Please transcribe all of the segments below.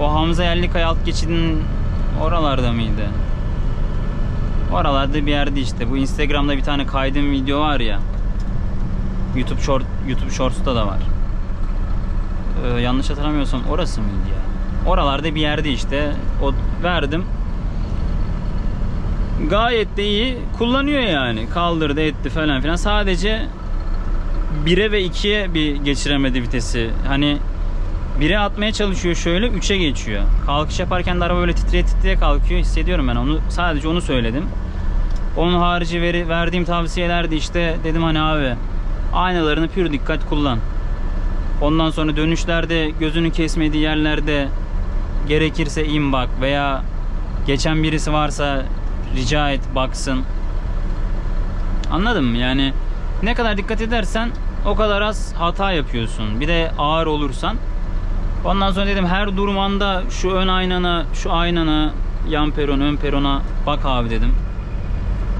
O Hamza Yerlikaya alt geçidinin oralarda mıydı? Oralarda bir yerde işte. Bu Instagram'da bir tane kaydığım video var ya. YouTube Short YouTube Shorts'ta da var. Ee, yanlış hatırlamıyorsam orası mıydı ya? Oralarda bir yerde işte. O verdim. Gayet de iyi kullanıyor yani. Kaldırdı etti falan filan. Sadece 1'e ve 2'ye bir geçiremedi vitesi. Hani 1'e atmaya çalışıyor şöyle 3'e geçiyor. Kalkış yaparken de araba böyle titreye titreye kalkıyor. Hissediyorum ben onu. Sadece onu söyledim. Onun harici veri, verdiğim tavsiyeler de işte dedim hani abi aynalarını pür dikkat kullan. Ondan sonra dönüşlerde gözünü kesmediği yerlerde gerekirse in bak veya geçen birisi varsa rica et baksın. Anladın mı? Yani ne kadar dikkat edersen o kadar az hata yapıyorsun. Bir de ağır olursan. Ondan sonra dedim her durumanda şu ön aynana, şu aynana, yan peron, ön perona bak abi dedim.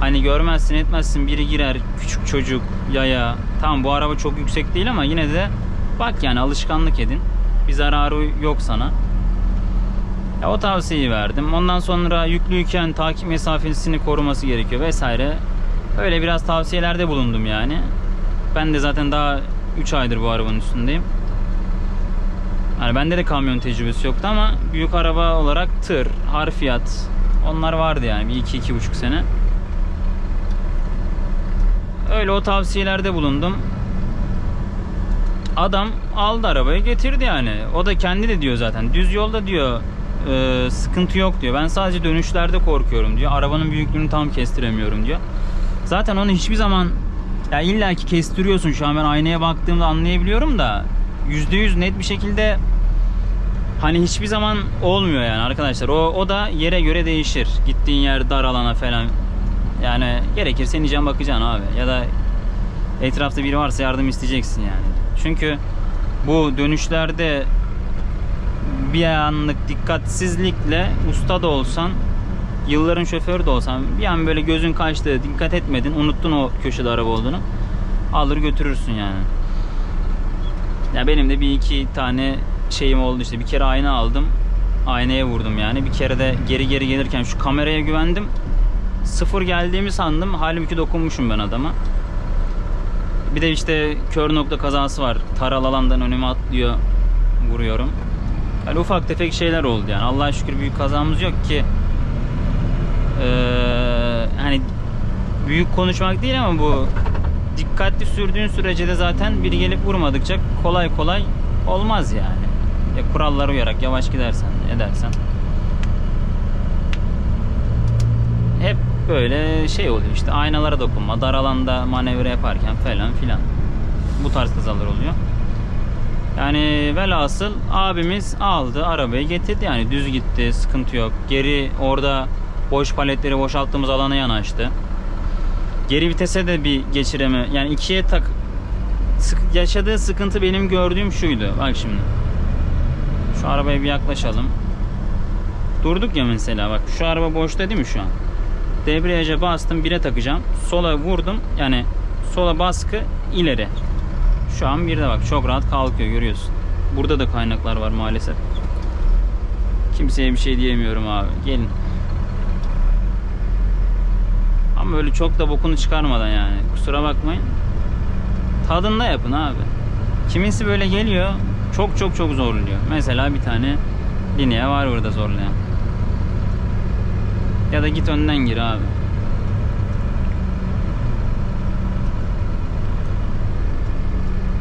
Hani görmezsin etmezsin biri girer küçük çocuk yaya. Tamam bu araba çok yüksek değil ama yine de bak yani alışkanlık edin. Bir zararı yok sana. Ya o tavsiyeyi verdim. Ondan sonra yüklüyken takip mesafesini koruması gerekiyor vesaire. Öyle biraz tavsiyelerde bulundum yani. Ben de zaten daha 3 aydır bu arabanın üstündeyim. Yani bende de kamyon tecrübesi yoktu ama büyük araba olarak tır, harfiyat onlar vardı yani bir iki iki buçuk sene. Öyle o tavsiyelerde bulundum. Adam aldı arabayı getirdi yani. O da kendi de diyor zaten. Düz yolda diyor e, sıkıntı yok diyor. Ben sadece dönüşlerde korkuyorum diyor. Arabanın büyüklüğünü tam kestiremiyorum diyor. Zaten onu hiçbir zaman ya illa ki kestiriyorsun şu an ben aynaya baktığımda anlayabiliyorum da %100 net bir şekilde hani hiçbir zaman olmuyor yani arkadaşlar. O, o da yere göre değişir. Gittiğin yer dar alana falan. Yani gerekirse ineceksin bakacaksın abi. Ya da etrafta biri varsa yardım isteyeceksin yani. Çünkü bu dönüşlerde bir anlık dikkatsizlikle usta da olsan yılların şoförü de olsan bir an böyle gözün kaçtı dikkat etmedin unuttun o köşede araba olduğunu alır götürürsün yani. Ya benim de bir iki tane şeyim oldu işte bir kere ayna aldım aynaya vurdum yani bir kere de geri geri gelirken şu kameraya güvendim sıfır geldiğimi sandım halbuki dokunmuşum ben adama. Bir de işte kör nokta kazası var. Taral alandan önüme atlıyor. Vuruyorum. Yani ufak tefek şeyler oldu yani. Allah'a şükür büyük kazamız yok ki. Ee, hani büyük konuşmak değil ama bu dikkatli sürdüğün sürece de zaten biri gelip vurmadıkça kolay kolay olmaz yani. Ya kurallara uyarak yavaş gidersen edersen. Hep böyle şey oluyor işte aynalara dokunma, dar alanda manevra yaparken falan filan. Bu tarz kazalar oluyor. Yani velhasıl abimiz aldı arabayı getirdi yani düz gitti sıkıntı yok. Geri orada boş paletleri boşalttığımız alana yanaştı. Geri vitese de bir geçireme yani ikiye tak sık, yaşadığı sıkıntı benim gördüğüm şuydu. Bak şimdi. Şu arabaya bir yaklaşalım. Durduk ya mesela bak şu araba boşta değil mi şu an? Debriyaja bastım 1'e takacağım. Sola vurdum. Yani sola baskı ileri. Şu an bir de bak çok rahat kalkıyor görüyorsun. Burada da kaynaklar var maalesef. Kimseye bir şey diyemiyorum abi. Gelin. Ama öyle çok da bokunu çıkarmadan yani. Kusura bakmayın. Tadında yapın abi. Kimisi böyle geliyor. Çok çok çok zorluyor. Mesela bir tane lineye var burada zorlayan. Ya da git önden gir abi.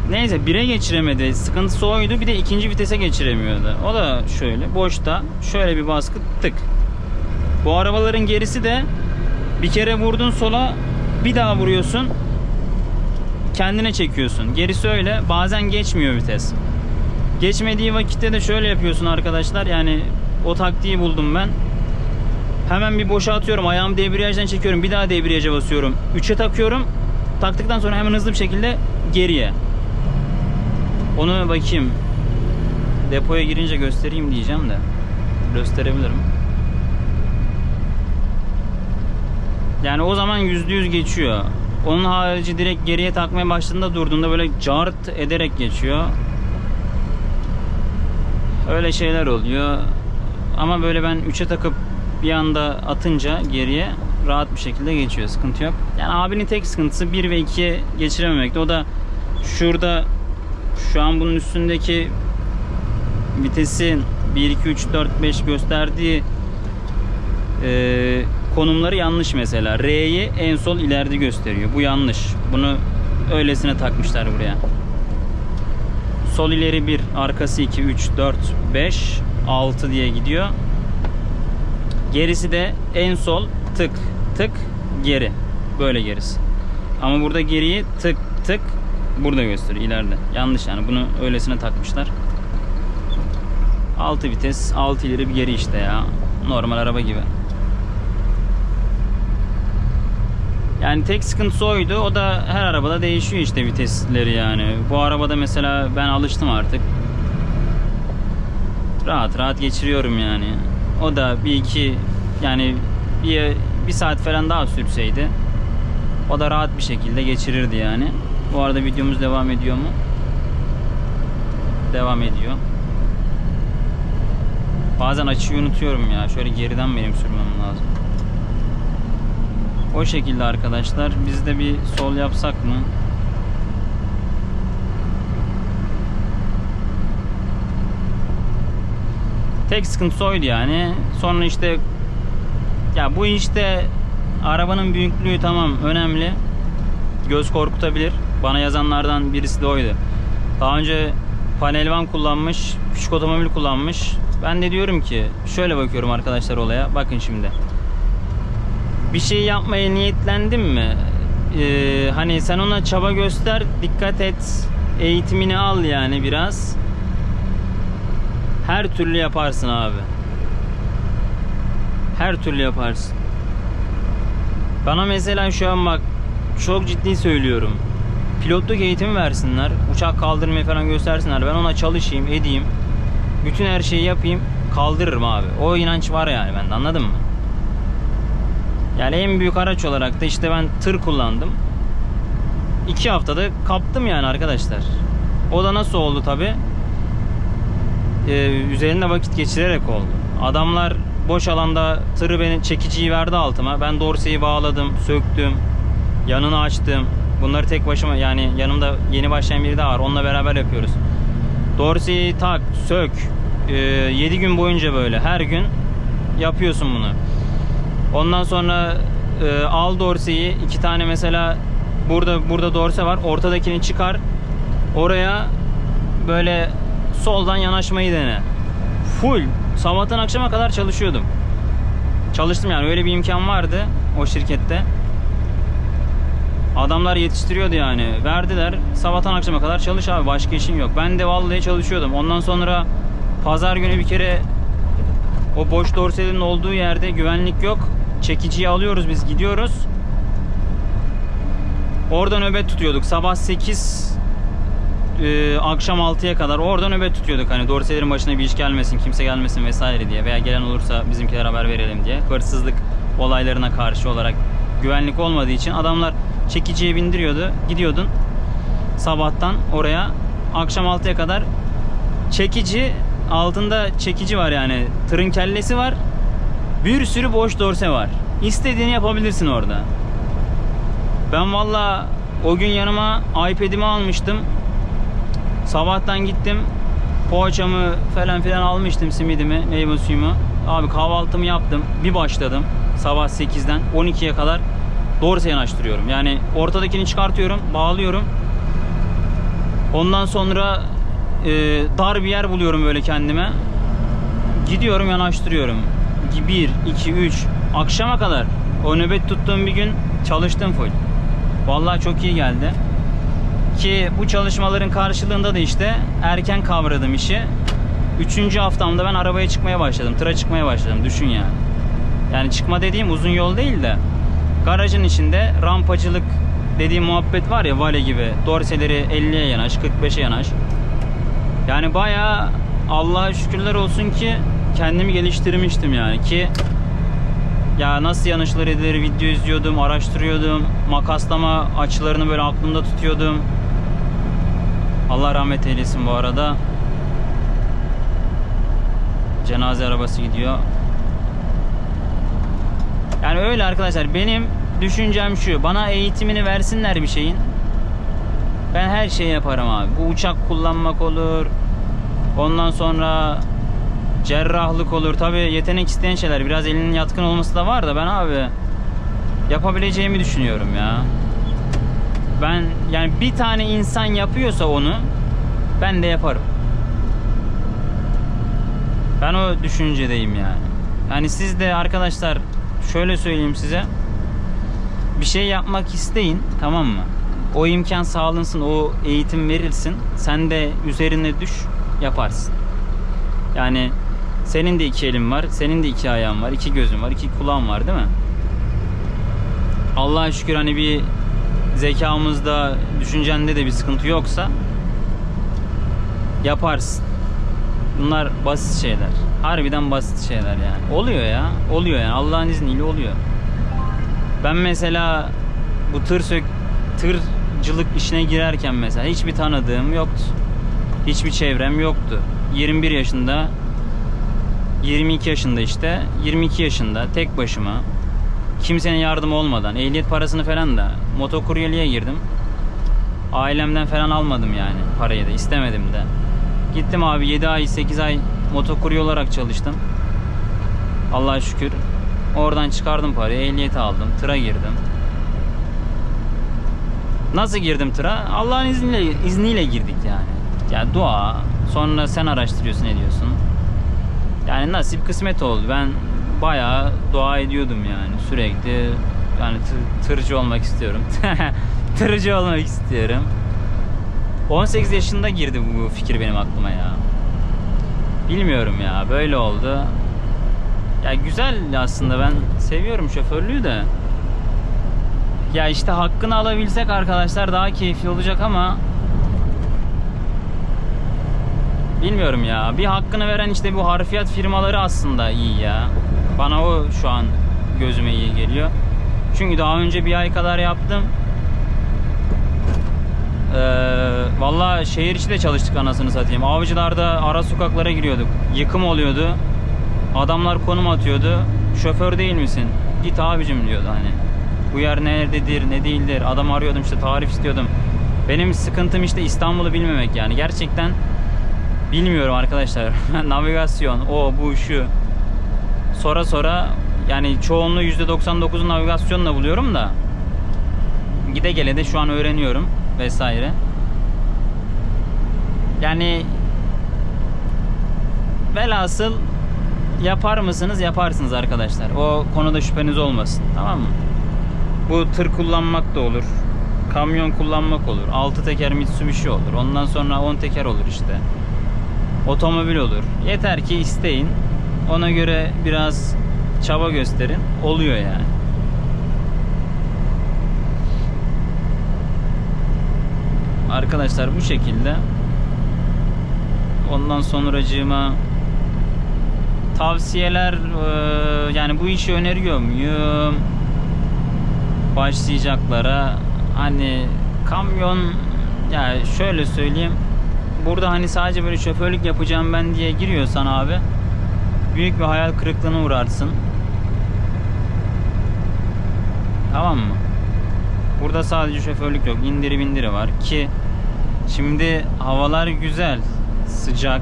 Neyse 1'e geçiremedi. Sıkıntısı oydu. Bir de ikinci vitese geçiremiyordu. O da şöyle boşta. Şöyle bir baskı tık. Bu arabaların gerisi de bir kere vurdun sola bir daha vuruyorsun. Kendine çekiyorsun. Gerisi öyle. Bazen geçmiyor vites. Geçmediği vakitte de şöyle yapıyorsun arkadaşlar. Yani o taktiği buldum ben. Hemen bir boşa atıyorum. Ayağımı debriyajdan çekiyorum. Bir daha debriyaja basıyorum. 3'e takıyorum. Taktıktan sonra hemen hızlı bir şekilde geriye. Onu bakayım. Depoya girince göstereyim diyeceğim de. Gösterebilirim. Yani o zaman %100 geçiyor. Onun harici direkt geriye takmaya başladığında durduğunda böyle cart ederek geçiyor. Öyle şeyler oluyor. Ama böyle ben 3'e takıp bir anda atınca geriye rahat bir şekilde geçiyor. Sıkıntı yok. Yani abinin tek sıkıntısı 1 ve 2'ye geçirememekte. O da şurada şu an bunun üstündeki vitesin 1, 2, 3, 4, 5 gösterdiği e, konumları yanlış mesela. R'yi en sol ileride gösteriyor. Bu yanlış. Bunu öylesine takmışlar buraya. Sol ileri 1, arkası 2, 3, 4, 5, 6 diye gidiyor. Gerisi de en sol tık tık geri. Böyle gerisi. Ama burada geriyi tık tık burada gösteriyor ileride. Yanlış yani bunu öylesine takmışlar. 6 vites, 6 ileri bir geri işte ya. Normal araba gibi. Yani tek sıkıntısı oydu. O da her arabada değişiyor işte vitesleri yani. Bu arabada mesela ben alıştım artık. Rahat rahat geçiriyorum yani. O da bir iki yani bir, bir saat falan daha sürseydi o da rahat bir şekilde geçirirdi yani. Bu arada videomuz devam ediyor mu? Devam ediyor. Bazen açıyı unutuyorum ya. Şöyle geriden benim sürmem lazım. O şekilde arkadaşlar. Biz de bir sol yapsak mı? Tek sıkıntısı oydu yani. Sonra işte ya bu işte arabanın büyüklüğü tamam önemli. Göz korkutabilir. Bana yazanlardan birisi de oydu. Daha önce panelvan kullanmış, küçük otomobil kullanmış. Ben de diyorum ki şöyle bakıyorum arkadaşlar olaya. Bakın şimdi. Bir şey yapmaya niyetlendim mi? Ee, hani sen ona çaba göster, dikkat et, eğitimini al yani biraz. Her türlü yaparsın abi. Her türlü yaparsın. Bana mesela şu an bak çok ciddi söylüyorum. Pilotluk eğitimi versinler. Uçak kaldırmayı falan göstersinler. Ben ona çalışayım, edeyim. Bütün her şeyi yapayım. Kaldırırım abi. O inanç var yani bende anladın mı? Yani en büyük araç olarak da işte ben tır kullandım. İki haftada kaptım yani arkadaşlar. O da nasıl oldu tabi? Ee, üzerinde vakit geçirerek oldu. Adamlar boş alanda tırı beni çekiciyi verdi altıma. Ben dorseyi bağladım, söktüm, yanını açtım. Bunları tek başıma yani yanımda yeni başlayan biri daha var. Onunla beraber yapıyoruz. Dorseyi tak, sök. 7 gün boyunca böyle her gün yapıyorsun bunu. Ondan sonra e, al dorseyi iki tane mesela burada burada dorse var. Ortadakini çıkar. Oraya böyle soldan yanaşmayı dene. Full sabahtan akşama kadar çalışıyordum. Çalıştım yani öyle bir imkan vardı o şirkette. Adamlar yetiştiriyordu yani. Verdiler. Sabahtan akşama kadar çalış abi. Başka işin yok. Ben de vallahi çalışıyordum. Ondan sonra pazar günü bir kere o boş dorsenin olduğu yerde güvenlik yok. Çekiciyi alıyoruz biz gidiyoruz. Orada nöbet tutuyorduk. Sabah 8 e, akşam 6'ya kadar orada nöbet tutuyorduk. Hani dorselerin başına bir iş gelmesin, kimse gelmesin vesaire diye veya gelen olursa bizimkilere haber verelim diye. Hırsızlık olaylarına karşı olarak güvenlik olmadığı için adamlar çekiciye bindiriyordu. Gidiyordun sabahtan oraya akşam 6'ya kadar çekici altında çekici var yani tırın kellesi var bir sürü boş dorse var. İstediğini yapabilirsin orada. Ben valla o gün yanıma iPad'imi almıştım. Sabahtan gittim poğaçamı falan filan almıştım simidimi meyve suyumu. Abi kahvaltımı yaptım bir başladım sabah 8'den 12'ye kadar dorse yanaştırıyorum. Yani ortadakini çıkartıyorum bağlıyorum. Ondan sonra e, dar bir yer buluyorum böyle kendime. Gidiyorum yanaştırıyorum. 1, 2, 3 akşama kadar o nöbet tuttuğum bir gün çalıştım full. Vallahi çok iyi geldi. Ki bu çalışmaların karşılığında da işte erken kavradım işi. Üçüncü haftamda ben arabaya çıkmaya başladım. Tıra çıkmaya başladım. Düşün yani. Yani çıkma dediğim uzun yol değil de garajın içinde rampacılık dediğim muhabbet var ya vale gibi. Dorseleri 50'ye yanaş, 45'e yanaş. Yani bayağı Allah'a şükürler olsun ki kendimi geliştirmiştim yani ki ya nasıl yanlışlar edilir video izliyordum, araştırıyordum. Makaslama açılarını böyle aklımda tutuyordum. Allah rahmet eylesin bu arada. Cenaze arabası gidiyor. Yani öyle arkadaşlar benim düşüncem şu. Bana eğitimini versinler bir şeyin. Ben her şeyi yaparım abi. Bu uçak kullanmak olur. Ondan sonra cerrahlık olur. Tabi yetenek isteyen şeyler. Biraz elinin yatkın olması da var da ben abi yapabileceğimi düşünüyorum ya. Ben yani bir tane insan yapıyorsa onu ben de yaparım. Ben o düşüncedeyim yani. Yani siz de arkadaşlar şöyle söyleyeyim size. Bir şey yapmak isteyin tamam mı? O imkan sağlansın, o eğitim verilsin. Sen de üzerine düş, yaparsın. Yani senin de iki elin var, senin de iki ayağın var, iki gözün var, iki kulağın var değil mi? Allah'a şükür hani bir zekamızda, düşüncende de bir sıkıntı yoksa yaparsın. Bunlar basit şeyler. Harbiden basit şeyler yani. Oluyor ya. Oluyor yani. Allah'ın izniyle oluyor. Ben mesela bu tır sök tırcılık işine girerken mesela hiçbir tanıdığım yoktu. Hiçbir çevrem yoktu. 21 yaşında 22 yaşında işte 22 yaşında tek başıma kimsenin yardımı olmadan ehliyet parasını falan da motokuryeliğe girdim. Ailemden falan almadım yani parayı da istemedim de. Gittim abi 7 ay 8 ay motokurye olarak çalıştım. Allah'a şükür. Oradan çıkardım parayı, ehliyeti aldım, tıra girdim. Nasıl girdim tıra? Allah'ın izniyle izniyle girdik yani. Yani dua, sonra sen araştırıyorsun, ediyorsun. Yani nasip kısmet oldu. Ben bayağı dua ediyordum yani sürekli. Yani tı- tırcı olmak istiyorum. tırcı olmak istiyorum. 18 yaşında girdi bu fikir benim aklıma ya. Bilmiyorum ya böyle oldu. Ya güzel aslında ben seviyorum şoförlüğü de. Ya işte hakkını alabilsek arkadaşlar daha keyifli olacak ama bilmiyorum ya. Bir hakkını veren işte bu harfiyat firmaları aslında iyi ya. Bana o şu an gözüme iyi geliyor. Çünkü daha önce bir ay kadar yaptım. Ee, Valla şehir içi de çalıştık anasını satayım. Avcılarda ara sokaklara giriyorduk. Yıkım oluyordu. Adamlar konum atıyordu. Şoför değil misin? Git abicim diyordu hani. Bu yer nerededir, ne değildir. Adam arıyordum işte tarif istiyordum. Benim sıkıntım işte İstanbul'u bilmemek yani. Gerçekten bilmiyorum arkadaşlar. Navigasyon, o, bu, şu. Sonra sonra yani çoğunluğu %99'u navigasyonla buluyorum da gide gele de şu an öğreniyorum vesaire. Yani velhasıl yapar mısınız? Yaparsınız arkadaşlar. O konuda şüpheniz olmasın. Tamam mı? Bu tır kullanmak da olur. Kamyon kullanmak olur. 6 teker Mitsubishi olur. Ondan sonra 10 teker olur işte. Otomobil olur. Yeter ki isteyin. Ona göre biraz çaba gösterin. Oluyor yani. Arkadaşlar bu şekilde ondan sonracığıma tavsiyeler eee, yani bu işi öneriyor muyum başlayacaklara hani kamyon yani şöyle söyleyeyim burada hani sadece böyle şoförlük yapacağım ben diye giriyorsan abi büyük bir hayal kırıklığına uğrarsın tamam mı burada sadece şoförlük yok indiri bindiri var ki şimdi havalar güzel sıcak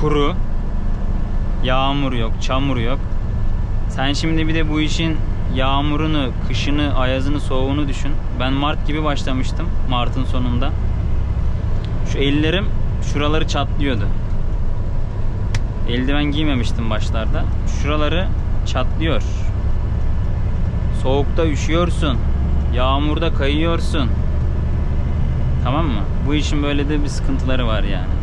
kuru Yağmur yok, çamur yok. Sen şimdi bir de bu işin yağmurunu, kışını, ayazını, soğuğunu düşün. Ben Mart gibi başlamıştım. Mart'ın sonunda. Şu ellerim şuraları çatlıyordu. Eldiven giymemiştim başlarda. Şuraları çatlıyor. Soğukta üşüyorsun. Yağmurda kayıyorsun. Tamam mı? Bu işin böyle de bir sıkıntıları var yani.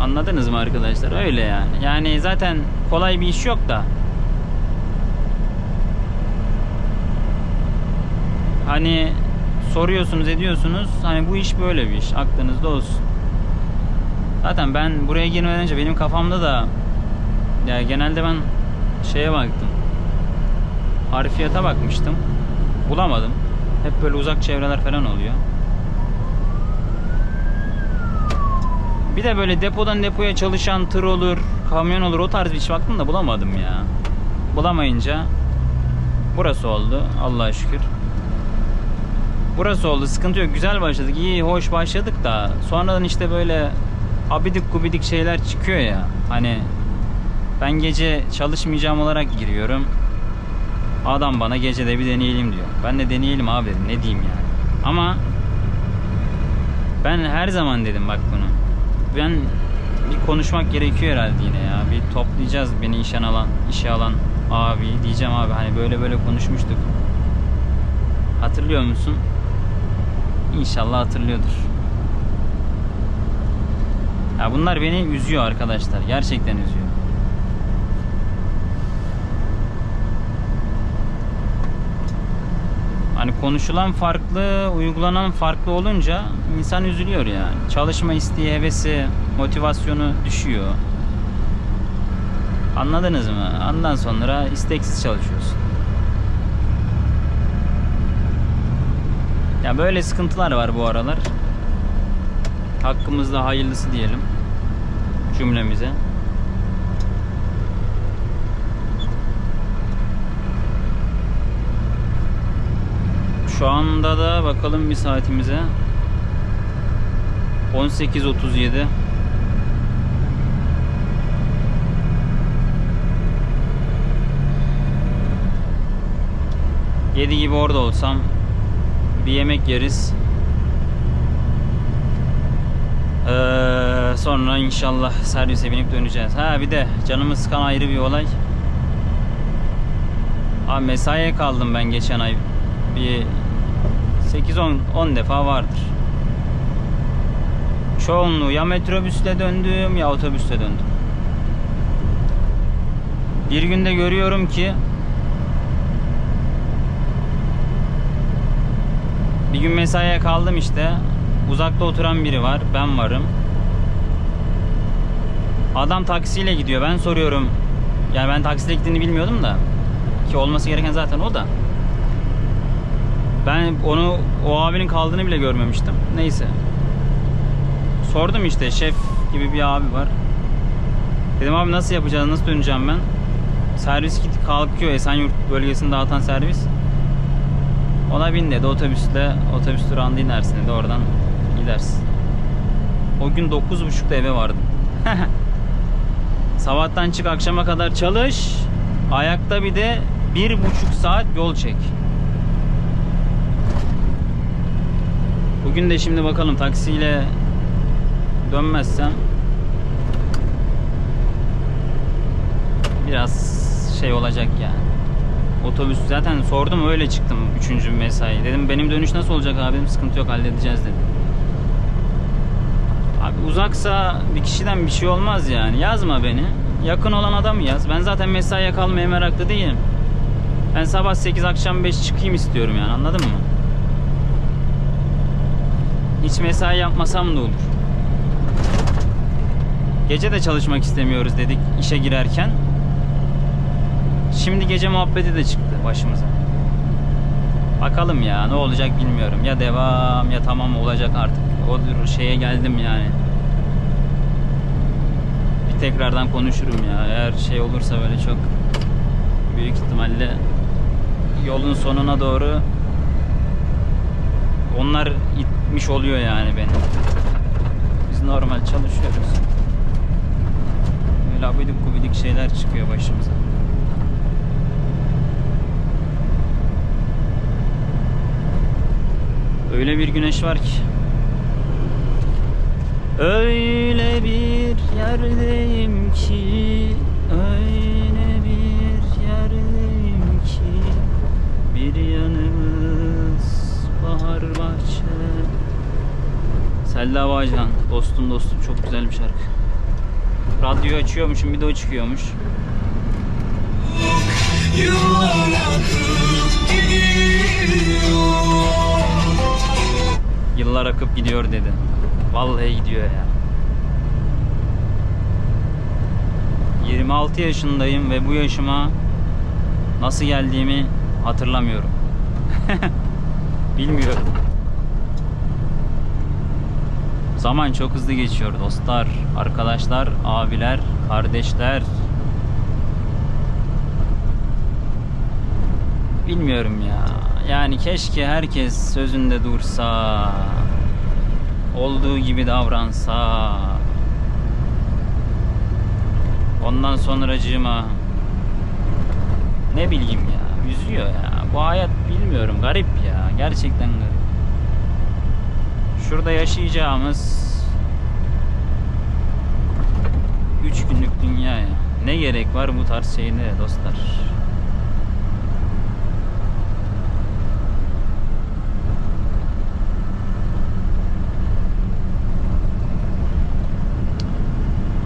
Anladınız mı arkadaşlar? Öyle yani. Yani zaten kolay bir iş yok da. Hani soruyorsunuz ediyorsunuz. Hani bu iş böyle bir iş. Aklınızda olsun. Zaten ben buraya girmeden önce benim kafamda da ya genelde ben şeye baktım. Harfiyata bakmıştım. Bulamadım. Hep böyle uzak çevreler falan oluyor. Bir de böyle depodan depoya çalışan tır olur, kamyon olur o tarz bir iş baktım da bulamadım ya. Bulamayınca burası oldu Allah'a şükür. Burası oldu sıkıntı yok. Güzel başladık iyi hoş başladık da sonradan işte böyle abidik gubidik şeyler çıkıyor ya. Hani ben gece çalışmayacağım olarak giriyorum. Adam bana gece de bir deneyelim diyor. Ben de deneyelim abi dedim ne diyeyim yani. Ama ben her zaman dedim bak bunu. Ben bir konuşmak gerekiyor herhalde yine ya. Bir toplayacağız beni işe alan işe alan abi diyeceğim abi. Hani böyle böyle konuşmuştuk. Hatırlıyor musun İnşallah hatırlıyordur. Ya bunlar beni üzüyor arkadaşlar. Gerçekten üzüyor. Hani konuşulan farklı, uygulanan farklı olunca insan üzülüyor yani. Çalışma isteği, hevesi, motivasyonu düşüyor. Anladınız mı? Ondan sonra isteksiz çalışıyorsun. Ya böyle sıkıntılar var bu aralar. Hakkımızda hayırlısı diyelim cümlemize. Şu anda da bakalım bir saatimize. 18.37 7 gibi orada olsam bir yemek yeriz. Ee, sonra inşallah servise binip döneceğiz. Ha bir de canımı sıkan ayrı bir olay. Abi mesaiye kaldım ben geçen ay. Bir 8-10 10 defa vardır. Çoğunluğu ya metrobüsle döndüm ya otobüsle döndüm. Bir günde görüyorum ki Bir gün mesaiye kaldım işte. Uzakta oturan biri var. Ben varım. Adam taksiyle gidiyor. Ben soruyorum. Yani ben taksiyle gittiğini bilmiyordum da. Ki olması gereken zaten o da. Ben onu o abinin kaldığını bile görmemiştim. Neyse. Sordum işte şef gibi bir abi var. Dedim abi nasıl yapacağız? Nasıl döneceğim ben? Servis git kalkıyor Esenyurt bölgesini dağıtan servis. Ona bin dedi otobüsle otobüs durağında inersin dedi oradan gidersin. O gün 9.30'da eve vardım. Sabahtan çık akşama kadar çalış. Ayakta bir de bir buçuk saat yol çek. Bugün de şimdi bakalım taksiyle dönmezsem biraz şey olacak yani. Otobüs zaten sordum öyle çıktım 3. mesai. Dedim benim dönüş nasıl olacak abi? Dedim, sıkıntı yok halledeceğiz dedim. Abi uzaksa bir kişiden bir şey olmaz yani. Yazma beni. Yakın olan adamı yaz. Ben zaten mesaiye kalmaya meraklı değilim. Ben sabah 8 akşam 5 çıkayım istiyorum yani anladın mı? Hiç mesai yapmasam da olur. Gece de çalışmak istemiyoruz dedik işe girerken. Şimdi gece muhabbeti de çıktı başımıza. Bakalım ya ne olacak bilmiyorum. Ya devam ya tamam olacak artık. O şeye geldim yani. Bir tekrardan konuşurum ya. Eğer şey olursa böyle çok büyük ihtimalle yolun sonuna doğru onlar itmiş oluyor yani beni. Biz normal çalışıyoruz. Böyle abidik gubidik şeyler çıkıyor başımıza. Öyle bir güneş var ki. Öyle bir yerdeyim ki Öyle bir yerdeyim ki. Bir yanımız bahar bahçe. Selda Bağcan Dostum dostum çok güzel bir şarkı. Radyoyu açıyormuşum bir de o çıkıyormuş. Yıllar akıp gidiyor Yıllar akıp gidiyor dedi. Vallahi gidiyor ya. 26 yaşındayım ve bu yaşıma nasıl geldiğimi hatırlamıyorum. Bilmiyorum. Zaman çok hızlı geçiyor dostlar, arkadaşlar, abiler, kardeşler. Bilmiyorum ya. Yani keşke herkes sözünde dursa. Olduğu gibi davransa. Ondan sonracığıma ne bileyim ya üzüyor ya. Bu hayat bilmiyorum garip ya. Gerçekten garip. Şurada yaşayacağımız 3 günlük dünya ya. Ne gerek var bu tarz şeyde dostlar?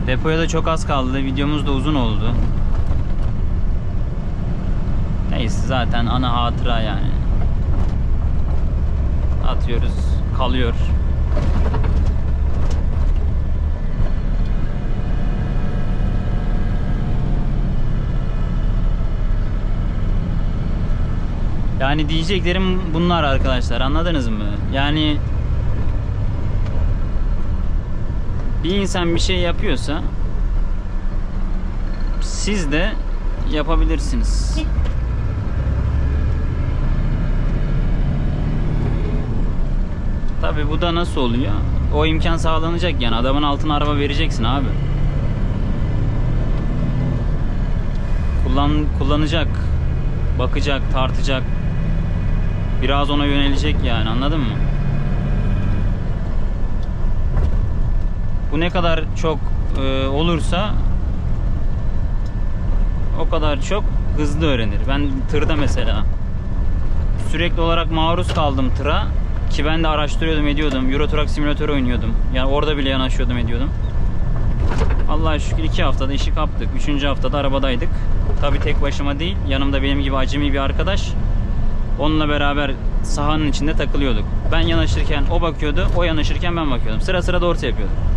Depoya da çok az kaldı. Videomuz da uzun oldu. Neyse zaten ana hatıra yani. Atıyoruz, kalıyor. Yani diyeceklerim bunlar arkadaşlar. Anladınız mı? Yani bir insan bir şey yapıyorsa siz de yapabilirsiniz. Tabi bu da nasıl oluyor? O imkan sağlanacak yani adamın altına araba vereceksin abi. Kullan kullanacak, bakacak, tartacak. Biraz ona yönelecek yani anladın mı? Bu ne kadar çok e, olursa o kadar çok hızlı öğrenir. Ben tırda mesela sürekli olarak maruz kaldım tıra ki ben de araştırıyordum ediyordum. Euro Truck Simulator oynuyordum. Yani orada bile yanaşıyordum ediyordum. Allah'a şükür iki haftada işi kaptık. Üçüncü haftada arabadaydık. Tabi tek başıma değil. Yanımda benim gibi acemi bir arkadaş. Onunla beraber sahanın içinde takılıyorduk. Ben yanaşırken o bakıyordu, o yanaşırken ben bakıyordum. Sıra sıra doğru yapıyorduk.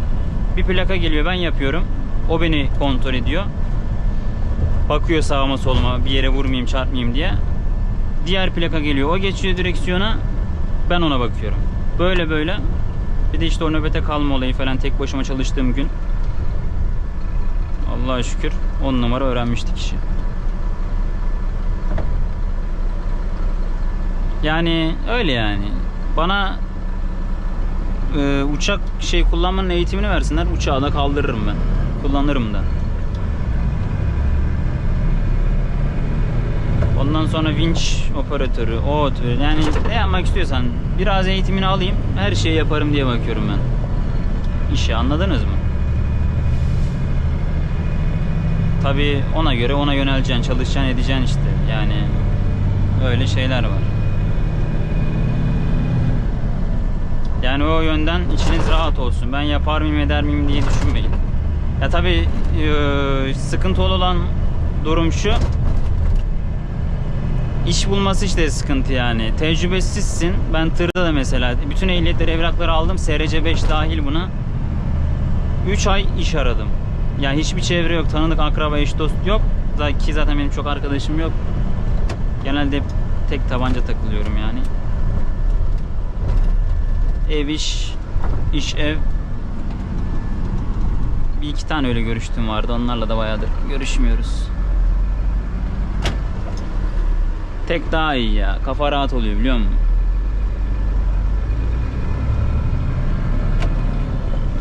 Bir plaka geliyor ben yapıyorum. O beni kontrol ediyor. Bakıyor sağıma soluma bir yere vurmayayım çarpmayayım diye. Diğer plaka geliyor. O geçiyor direksiyona. Ben ona bakıyorum. Böyle böyle. Bir de işte o nöbete kalma olayı falan tek başıma çalıştığım gün. Allah'a şükür 10 numara öğrenmiştik işi. Yani öyle yani. Bana e, uçak şey kullanmanın eğitimini versinler. Uçağı da kaldırırım ben. Kullanırım da. Ondan sonra vinç operatörü, o operatörü. Yani ne yapmak istiyorsan biraz eğitimini alayım. Her şeyi yaparım diye bakıyorum ben. İşi anladınız mı? Tabi ona göre ona yöneleceksin, çalışacaksın, edeceksin işte. Yani öyle şeyler var. Yani o yönden içiniz rahat olsun. Ben yapar mıyım eder miyim diye düşünmeyin. Ya tabi sıkıntılı olan durum şu. İş bulması işte sıkıntı yani. Tecrübesizsin. Ben tırda da mesela bütün ehliyetleri evrakları aldım. SRC 5 dahil buna. 3 ay iş aradım. Yani hiçbir çevre yok. Tanıdık akraba eş dost yok. Ki zaten benim çok arkadaşım yok. Genelde tek tabanca takılıyorum yani. Ev iş, iş ev. Bir iki tane öyle görüştüm vardı. Onlarla da bayağıdır görüşmüyoruz. Tek daha iyi ya. Kafa rahat oluyor biliyor musun?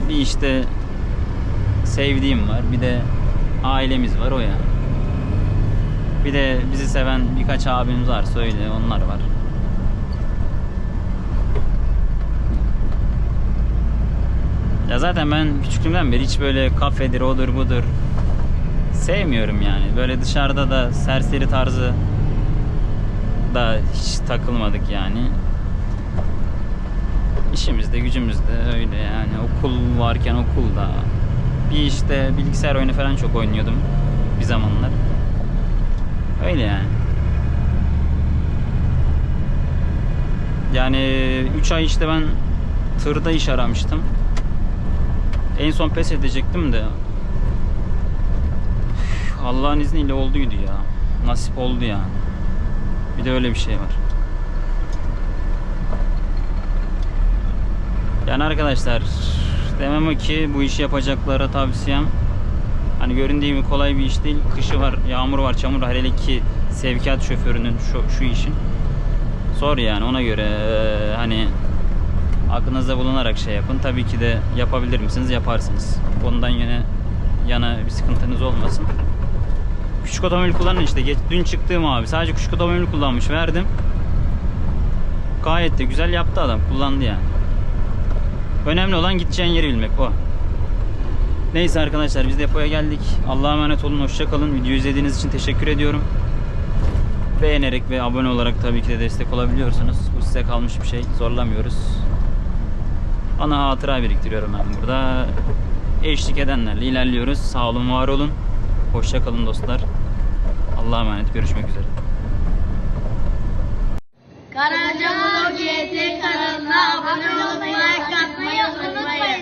Bir işte sevdiğim var. Bir de ailemiz var o ya. Bir de bizi seven birkaç abimiz var. Söyle onlar var. Ya zaten ben küçüklüğümden beri hiç böyle kafedir, odur budur sevmiyorum yani. Böyle dışarıda da serseri tarzı da hiç takılmadık yani. İşimizde gücümüzde öyle yani okul varken okulda bir işte bilgisayar oyunu falan çok oynuyordum bir zamanlar. Öyle yani. Yani 3 ay işte ben tırda iş aramıştım. En son pes edecektim de Allah'ın izniyle olduydu ya. Nasip oldu yani. Bir de öyle bir şey var. Yani arkadaşlar Demem o ki bu işi yapacaklara tavsiyem hani göründüğü gibi kolay bir iş değil. Kışı var, yağmur var, çamur var. Hele ki sevkiyat şoförünün şu, şu işin. Zor yani ona göre hani aklınızda bulunarak şey yapın. Tabii ki de yapabilir misiniz? Yaparsınız. Ondan yine yana bir sıkıntınız olmasın. Küçük otomobil kullanın işte. Geç, dün çıktığım abi sadece küçük otomobil kullanmış. Verdim. Gayet de güzel yaptı adam. Kullandı yani. Önemli olan gideceğin yeri bilmek o. Neyse arkadaşlar biz depoya geldik. Allah'a emanet olun. Hoşça kalın. Video izlediğiniz için teşekkür ediyorum. Beğenerek ve abone olarak tabii ki de destek olabiliyorsunuz. Bu size kalmış bir şey. Zorlamıyoruz. Ana hatıra biriktiriyorum ben burada. Eşlik edenlerle ilerliyoruz. Sağ olun, var olun. Hoşça kalın dostlar. Allah'a emanet. Görüşmek üzere. Karaca Vlog YT kanalına abone olmayı, like unutmayın.